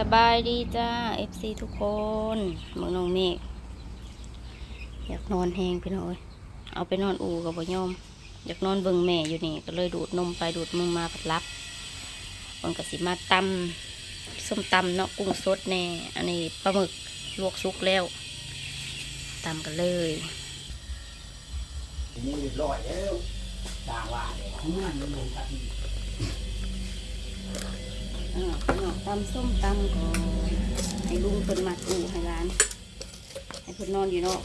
สบายดีจ้า FC ทุกคนเมืองน้องเมฆอยากนอนแหงพี่น้อยเอาไปนอนอู่กับบ่ยอม อยากนอนเบิ่งแม่อยู่นี่ก็เลยดูดนมไปดูดมึงมาผัดรับมันก็สิมาตำส้มตำเนาะกุ้งสดแน่ อันนี้ปลาหมึกลวกซุกแล้วตำกันเลยทีนี้เรียบร้อยแล้วต่างว่าเลยเงื่อนมันลงกัน อ่าพี่น้องตำส้มตำก่อนให้ลุงเพิ่นมัดอู่ให้ร้าน ให้เพิ่นนอนอยู่นอก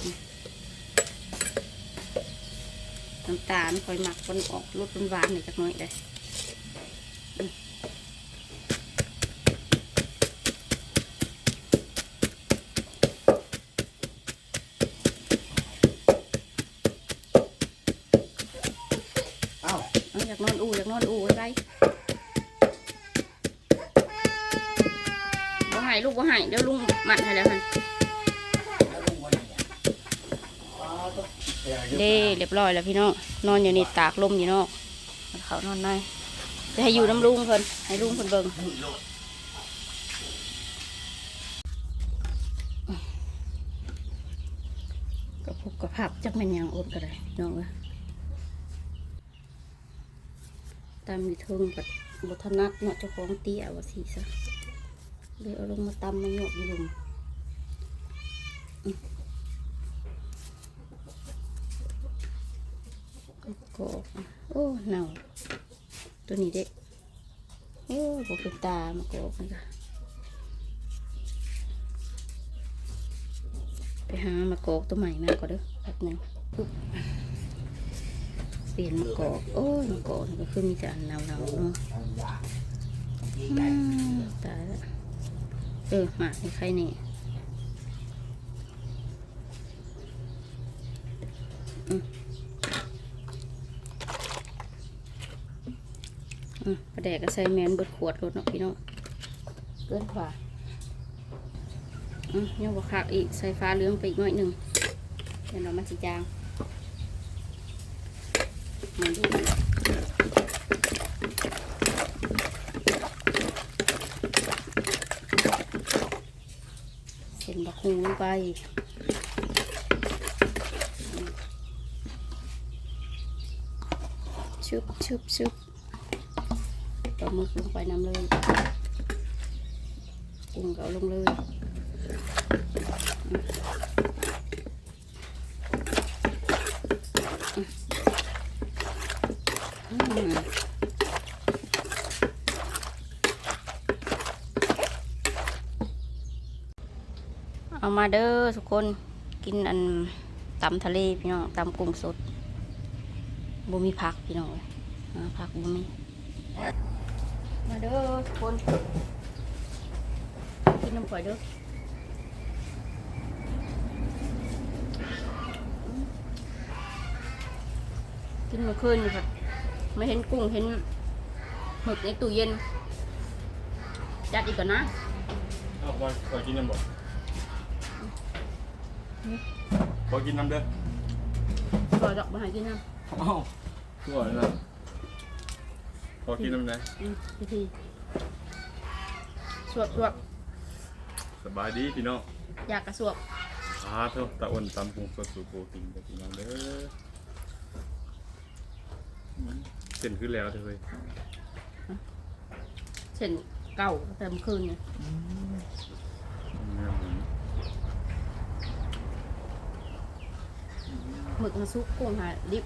น้ำตาลคอยหมักคนออกรสหวานๆหน่อยจักหน่อยเลยอืมเอ้า เอาอยากนอนอู่อยากนอนอู่ไว้บ่ ใหายลูกบ่ใหายเดี๋ยวลุงมัดให้แล้วพี่เด้เรียบร้อยแล้วพี่น้องนอนอยู่นี่ตากลมอยู่นอกเขานอนในจะให้อยู่น้ำลุงเพิ่นให้ลุงเพิ่นเบิ่งกระพุกกระพับจักแม่นยังอดก็ได้น้องเอ้ยตามมีเทิงกับบทนัดเนาะเจ้าของเตี้ยว่าสิซะ เลยเอาลงมาตำมาโยกอยู่ลุมอืมกอกโอ้เน่าตัวนี้เด็กโอ้บเป็นตามากอกนี่ค่ะไปหามากอกตัวใหม่มาก่อนเด้อแป๊บหนึงเปลี่ยนมากอกโอ้ยมากอกก็คือมีแต่อันเน่าๆเนาะอันยตายแล้ว เออหมาในใครนี่อืมอืมกระแดกก็ใส่แมนเบิดขวดรถเนาะพี่น้องเกินกว่าอืมยังบวคักอีกใส่ฟ้าเหลืองไปอีกหน่อยหนึ่งเดี๋ยวเรามันสิจางมันดูเส้นบักฮูลง ไปอืมชึบชึบชึบปลาหมึกลงไปน้ำเลยกุ้งก็เอาลงเลย อืม เอามาเด้อทุกคนกินอันตำทะเลพี่น้องตำกุ้งสดบ่มีผักพี่น้องเอ้ยผักบ่มีมาเด้อทุกคน กินน้ำข่อยเด้อกินเมื่อคืนค่ะไม่เห็นกุ้งเห็นหมึกในตู้เย็นจัดอีกก่อนนะเอาบอยบอยกินน้ำบ่ บอยกินน้ำเด้อรอดอกมาให้กินน้อ้าวสวยนะบอยกินน้ำนะำอืมพิธีสวบสวบสบายดีพี่น้องอยากกระสวบอาเท่าตะอ้นตำพุงสดสูโปรตีนไปกินน้ำเด้อเส้นขึ้นแล้วเธอเฮ้ยเช่นเก่าแต่เมื่อคืนเนี่ยงามเหมือนหมึกมาซุกกุ้งหาดิบ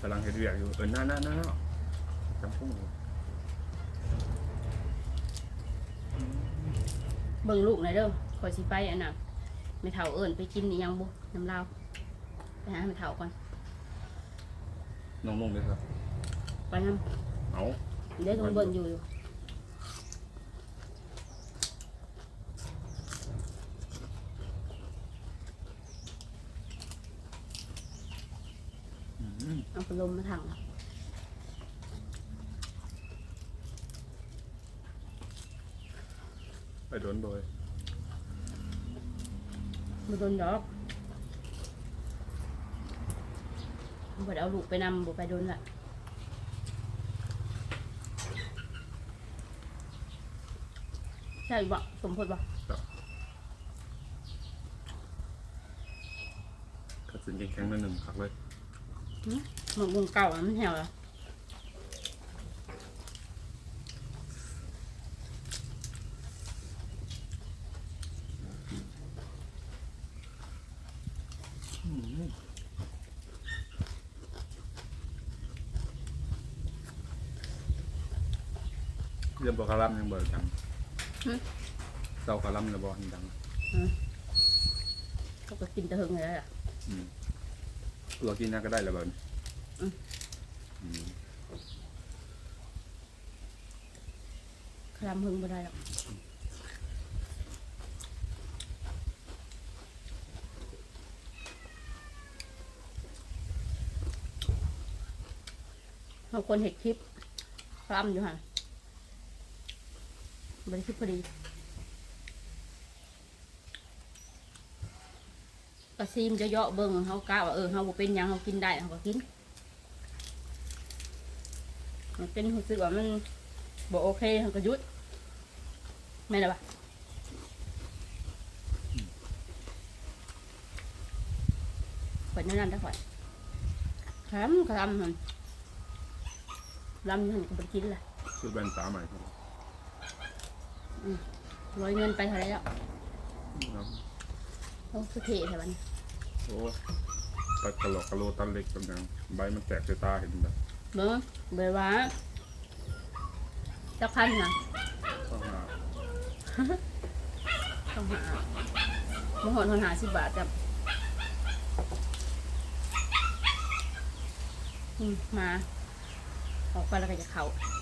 กำลังเฮ็ดเวียกอยู่เออหน้าหน้าหน้าหน้าจำพุงเบิ่งลูกหน่อยเด้อคอยสิไปอันน่ะ ไม่เถาเอิญไปกินนี่ยังบุน้ำเล้าไปหาไม่เถาก่อนน้องลงเลยครับ ไปน้ำเอาเดี๋ยวลุงเบิ่นอยู่อยู่เอาพัดลมมาถังไปโดนโดย บ่โดนดอกบ่ได้เอาลูกไปนำบ่ไปโดนละใช่บ่สมพดบ่กระสุนแข็งๆนิดหนึ่งขักเลยหมึกวงเก่าอะมันแหวละเรื่อง บอกคารัมยังบ่ดังเศร้าคารัมเลยบ่ดังเขาก็กินแตะหึงเลยล่ะ อืมเรากินน่าก็ได้แล้วบ่อืม อืมคลำหึงบ่ได้หรอกเราคนเห็ดคลิปคลำอยู่ห่ะ บริคลิปพอดีกระซีมจะเยาะเบิ่งเขากล้าว่าเออเขาบ่เป็นหยังเขากินได้เขาก็กิน มันเป็นรู้สึกว่ามันบ่โอเคเขาก็หยุดไม่ได้ปะข่อยแนั่นนั่นได้ข่อยคำคำมันลำอยู่หันก็บ่ได้กินละ ซื้อแว่นตาใหม่ครับ ร้อยเงินไปเท่าไหรแล้วครับโอ้คือเทใช่ปะนี่โอ้ตัดกระโหลกกระโหลตันเล็กกำลังใบมันแตกใส่ตาเห็นแบบเบิ่งเบิ่งว่าจักพันนะต้องหาต้องหามื่อหอนหอนหาสิบบาทจ้ะอืมมา ออกไปแล้วก็จะเข้าอื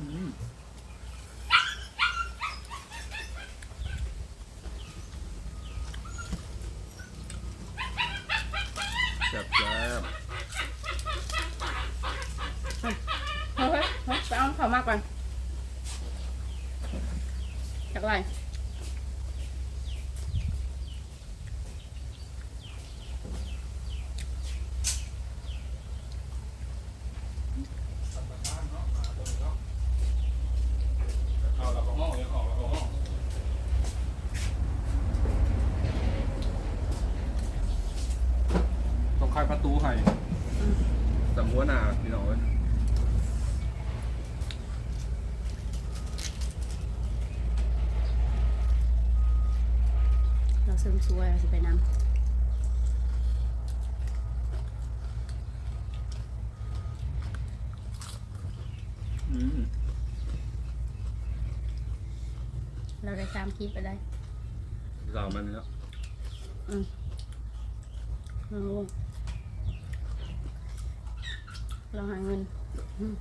มแซ่บแซ่บเฮ้ยเฮ้ยเฮ้ยไปเอาเข้ามากก่อนจากไร เข้าแล้วก็ห้องยังออกแล้วก็ห้อง ต้องคายประตูให้สำหัวหน้าพี่น้องเว้ยเราเสริมสวยเราสิไปนำอืมเราได้ตามคลิปไปได้เรามันเนาะเรา เราหาเงินอืม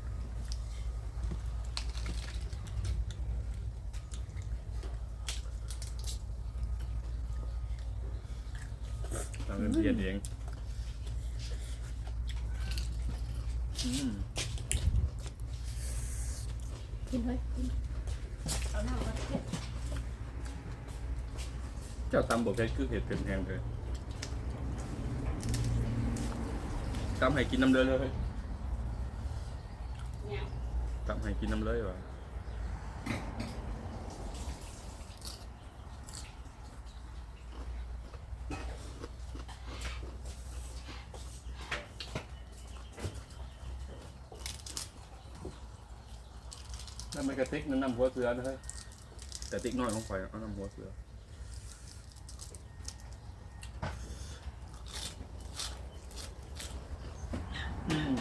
เราเงินเพียนเองอืมกินเฮ้ยกินเอาหน้ามาเก็บเจ้าตำบกเพชรคือเห็ดเป็นแพงเลยตำให้กินน้ำเลยเลยเนี่ย ตำให้กินน้ำเลยวะนั่นมันกระติกนั่นน้ำหัวเสือนะเฮ้ยกระติกน้อยของข่อยเอาน้ำหัวเสืออืม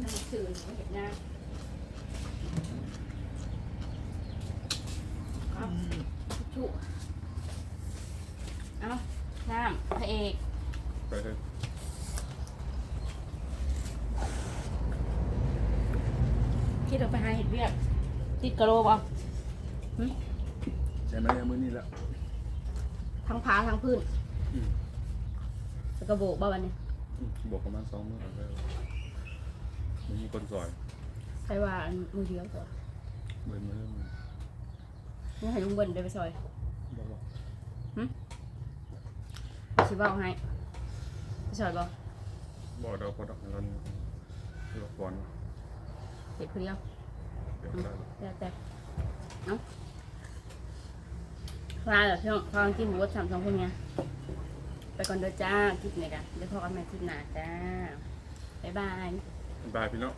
หนังสือหนู เห็นหน้าเอาชุเอาน้ำพระเอกไปเถอะคิดเอาไปหาเห็ดเวียกติดกะโหลบ่ใช่ไหมมือนี่แล้ว ทั้งพาทั้งพื้นอืม แล้วก็โบกบ่วันนี้ อืมบวกประมาณสองมือแล้ว มันมีคนซอยใช่ว่าอันมือเดียวก่อนเบิร์มือมือนี่ให้ลุงเบิ้ลได้ไปซอยบอกบอกสิเว้าให้ไปซอยบ่บอกเราพอดอกเราหลอกบอลเห็ดผู้เดียวเดี๋ยวได้แล้วแต่เนาะลาเหรอพี่น้องฟังกินหมูสามสองคนไงไปก่อนเด้อจ้าคลิปนี้กันเดี๋ยวพอกันใหม่คลิปหน้าจ้าบ๊ายบาย บายพี่น้อง